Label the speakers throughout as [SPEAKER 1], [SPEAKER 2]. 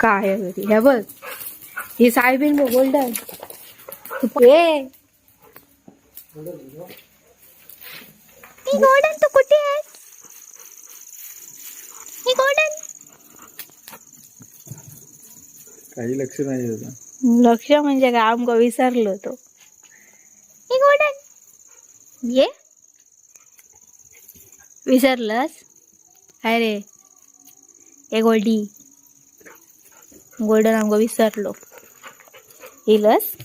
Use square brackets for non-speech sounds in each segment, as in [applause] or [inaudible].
[SPEAKER 1] काय आहे घरी? हे बघ. ही सायबीन बघ गोल्डन. ए गोल्डन तू कुठे आहेस? ही गोल्डन.
[SPEAKER 2] काही लक्ष नाही होता
[SPEAKER 1] लक्ष म्हणजे काय? आमक विसरलो तो. ही गोल्डन. ये. विसरलंस? काय रे ए गोल्डी. गोल्डन आमक विसरलो. इलस?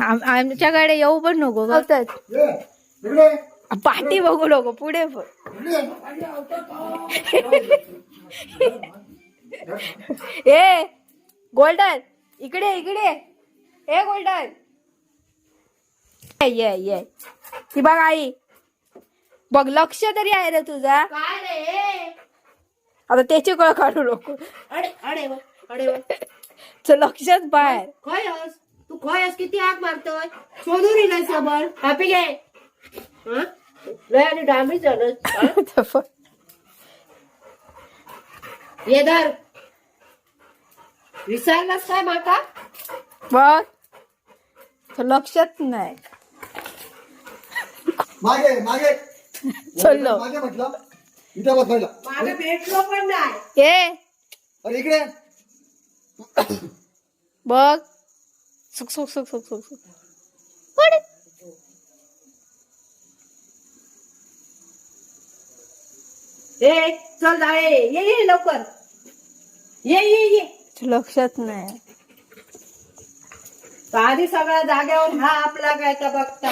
[SPEAKER 1] आम- आमच्याकडे येऊ पण नको पाठी बघू नको पुढे ए गोल्डन इकडे इकडे. ए गोल्डन. ये ये. ये ती बघ आई. बघ लक्ष तरी आहे रे तुझा.
[SPEAKER 3] काय रे?
[SPEAKER 1] आता त्याची कळ काढू नको.
[SPEAKER 3] अडे अडे वा, अडे वा.
[SPEAKER 1] च लक्षच बाहेर.
[SPEAKER 3] खय हस. तू खय हस किती आग मारतोय. शोधून येणार समोर हॅपी घे हं? लय आणि डांबी झालं. [laughs] ये धर. विसरलास काय माका?
[SPEAKER 1] बघ. तो लक्षच नाही.
[SPEAKER 2] मागे मागे.
[SPEAKER 1] चललो
[SPEAKER 2] मागे म्हटलं. इथे बसायला.
[SPEAKER 3] मागे भेटलो पण नाही.
[SPEAKER 1] ए.
[SPEAKER 2] अरे इकडे.
[SPEAKER 1] बघ. सुक सुक सुक सुक सुक सुक पड.
[SPEAKER 3] ए चल जाळे ये ये लवकर. ये ये ये.
[SPEAKER 1] लक्षात नाही.
[SPEAKER 3] आधी सगळ्या जाग्यावर हा आपला काय का बघता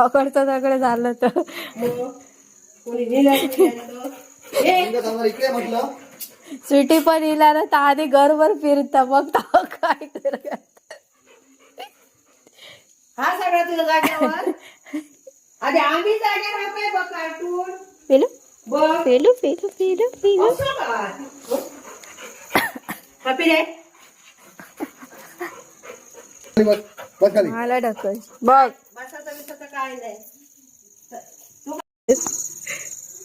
[SPEAKER 1] अकडचं सगळं झालं तर.
[SPEAKER 3] मग कोणी नेलं
[SPEAKER 2] इकडे म्हटलं.
[SPEAKER 1] सिटी पण इला ना तर आधी घरभर फिरता मग काय करत?
[SPEAKER 3] हा सगळा तुझ्या जाग्यावर आधी आम्ही जाग्यावर हा काय बघ कार्टून.
[SPEAKER 1] पेलू?
[SPEAKER 3] बघ.
[SPEAKER 1] पेलू पेलू पेलू मला ढकल. बघ.
[SPEAKER 3] काय नाही.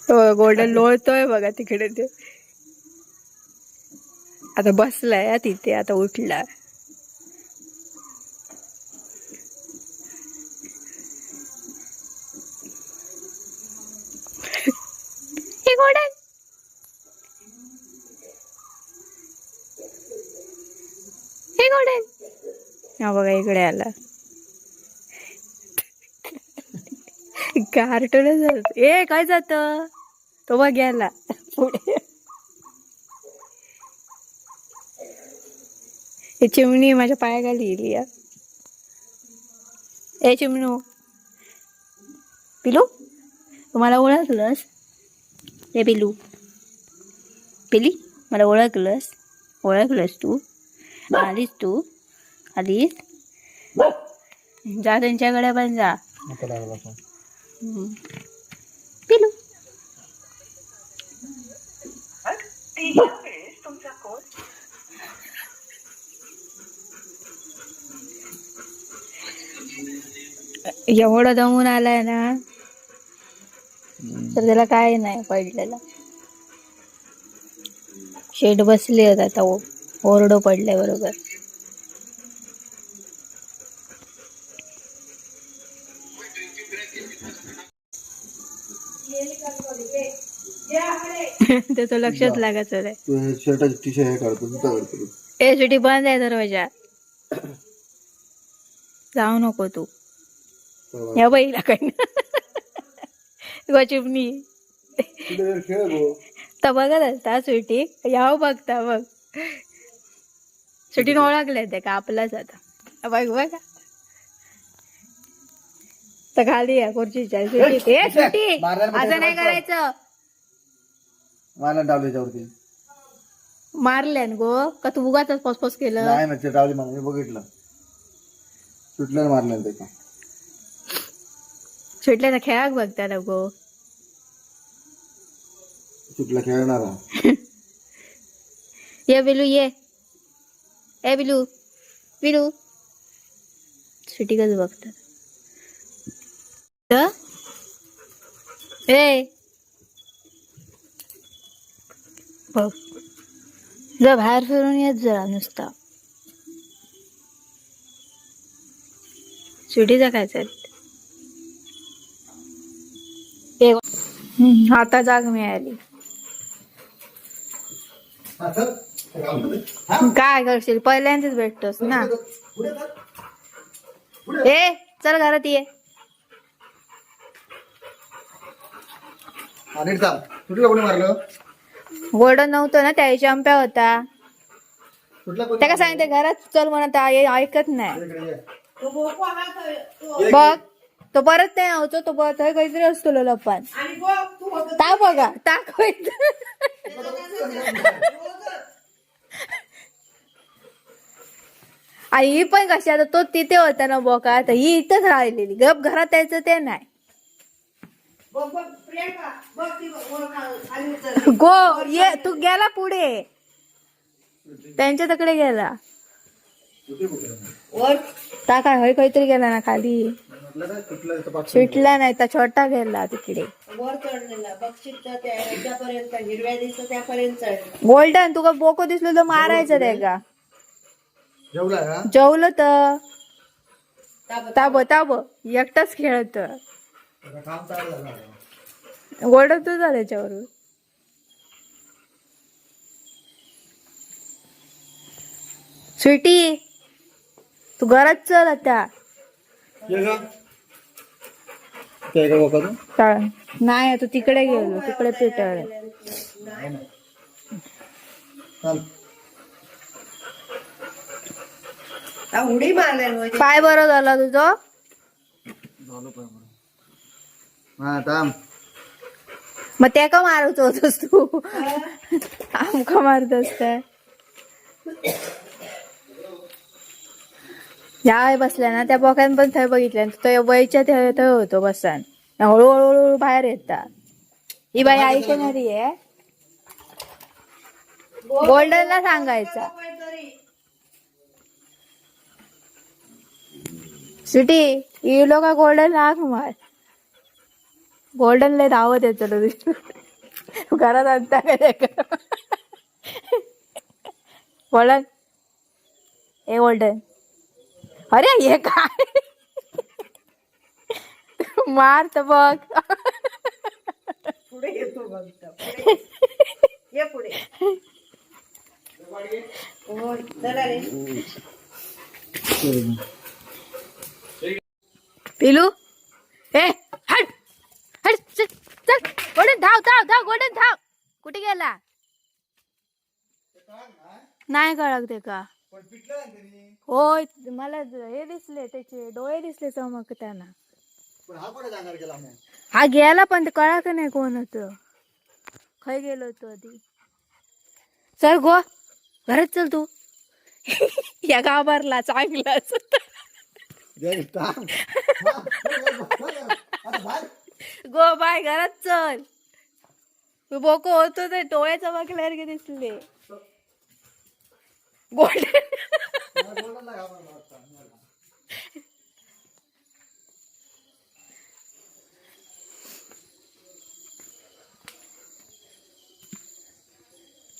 [SPEAKER 1] तो गोल्डन लोळतोय बघा तिकडे ते. आता बसलाय तिथे आता उठला हे गोल्डन हे गोल्डन हा बघा इकडे आला. [laughs] कार्टूनच ए काय जात? तो बघ गेला पुढे. हे चिमणी माझ्या पायाखाली गेली या ए चिमणू. पिलू तुम्हाला ओळखलंस? ए पिलू. पिली मला ओळखलंस? ओळखलंस तू? आलीस तू? आलीस? जा त्यांच्याकडे पण जा
[SPEAKER 2] नको लागला फोन.
[SPEAKER 1] हम्म. पिलू एवढं दमून आलाय ना तर त्याला काय नाही पडलेलं. शेड बसले होत आता ओरडो पडले बरोबर. [laughs] त्याचं लक्षच लागायचं रे
[SPEAKER 2] तू शर्टाची टी शर्ट हे काढतो
[SPEAKER 1] ए सुटी बंद आहे दरवाजा. [clears throat] जाऊ नको तू.
[SPEAKER 2] चला.
[SPEAKER 1] या बाईला काही गो. चिमणी तर बघत असता सुटी याव बघता बघ. सुटीन ओळखले ते का आपलाच आता. बघ बघा. तर खाली आहे खुर्चीच्या सुटी ए सुटी असं नाही करायचं.
[SPEAKER 2] मला डावले त्याच्यावरती
[SPEAKER 1] मारल्यान गो. का तू उगाच पसपस केलं?
[SPEAKER 2] नाही ना ते डावले मला मी बघितलं. सुटल्यानं मारलं त्याचा
[SPEAKER 1] सुटल्या तर खेळाक बघता ना गो
[SPEAKER 2] सुटला खेळणारा [laughs]
[SPEAKER 1] ये बिलू ये. ए बिलू बिलू. सुटी कच बघतात? ए. बघ. जा बाहेर फिरून येत जरा नुसता. सुटीचा काय चाल आता जाग मिळाली. काय करशील? पहिल्यांदाच भेटतोस ना. ए चल घरात ये. गोल्डन नव्हतं ना त्या चंप्या होता.
[SPEAKER 2] तुटलं कोणी
[SPEAKER 1] त्याला सांगितलं घरात चल म्हणत ऐकत नाही.
[SPEAKER 3] तो बोको हा तो- तो-
[SPEAKER 1] बघ तो परत नाही नव्हतो तो परत थंय काहीतरी असतो लपन
[SPEAKER 3] आणि बघ तू होतं
[SPEAKER 1] ता बघा टाक आणि ही पण कशी आता तो तिथे होता ना बोका तर ही इथंच राहिलेली. गप घरात यायचं ते नाही.
[SPEAKER 3] बघ बघ प्रियंका बघ ती बघ, वर खा- खाली उतर.
[SPEAKER 1] गो ये तू गेला पुढे. त्यांच्या तिकडे गेला. ता काय हय काहीतरी गेला ना खाली. सुटला नाही तर छोटा गेला तिकडे. गोल्डन तुका बोको दिसलो तर मारायचं ते का?
[SPEAKER 2] जेवला
[SPEAKER 1] तर. ताब ताब एकटाच खेळत.
[SPEAKER 2] झालं.
[SPEAKER 1] गोल्डन तू जा त्याच्यावर स्वीटी तू घरात चल आता.
[SPEAKER 2] ते तू.
[SPEAKER 1] नाही तू तिकडे गेलो तिकडे पेटळ
[SPEAKER 2] चाल.
[SPEAKER 3] उडी मारल्या
[SPEAKER 1] पाय बरं झाला तुझं.
[SPEAKER 2] हा
[SPEAKER 1] मग त्या का मारत होतस तू? आमका मारतस काय ज्या बसल्या ना त्या बोकान पण थंय बघितल्या तो वयच्या थंय थंय होतो बसान हळूहळू हळूहळू बाहेर येतात ही बाई ऐकणारी आहे. गोल्डनला सांगायचा. सुटी ही लोक गोल्डन लाग मार गोल्डन लय धावत येत घरात आणता काय गोल्डन. ए गोल्डन. अरे हे काय? मार तर बघ.
[SPEAKER 3] पुढे येतो बघ. ये. पुढे.
[SPEAKER 1] पिलू ए हट हट चल चल. धाव धाव धाव गोल्डन धाव. कुठे गेला? नाही कळक ते का?
[SPEAKER 2] पण पिटलं ना त्यांनी.
[SPEAKER 1] होय मला हे दिसले त्याचे डोळे दिसले चमकताना
[SPEAKER 2] पण हा कुठे जाणार गेला मग?
[SPEAKER 1] हा गेला पण ते कळा का नाही कोण होत. खय गेलो होतो आधी. चल गो घरात चल तू. [laughs] या गावारला चांगलाच
[SPEAKER 2] जय थांब. थांब. आता बाहेर.
[SPEAKER 1] गो बाय घरात चल. बोको होतो ते डोळे चमकल्यासारखे दिसले. गोल्डन.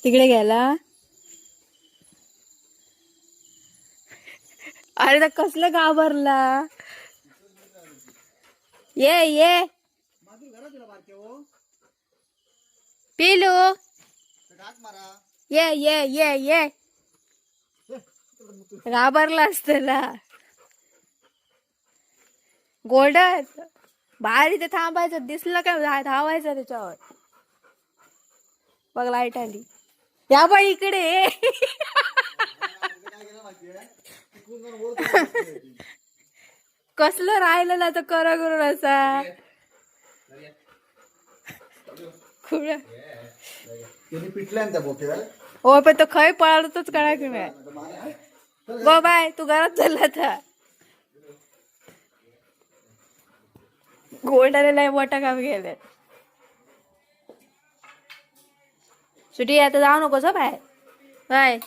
[SPEAKER 1] तिकडे गेला. अरे तर कसलं घाबरला. ये ये. पिलू. ये ये ये ये. घाबरला त्याला गोल्डन. बाहेर इथे थांबायचं दिसलं काय धावायचं त्याच्यावर. बघ लाइट आली. या बाई इकडे. कसलं राहिलं ना तर करा करून असा हो पण तो खय पळतच कळा की गो बाय तू घरात चालला था गोल्डन लय मोठा काम गेले सुटी आता जाऊ नकोस बाय. बाय.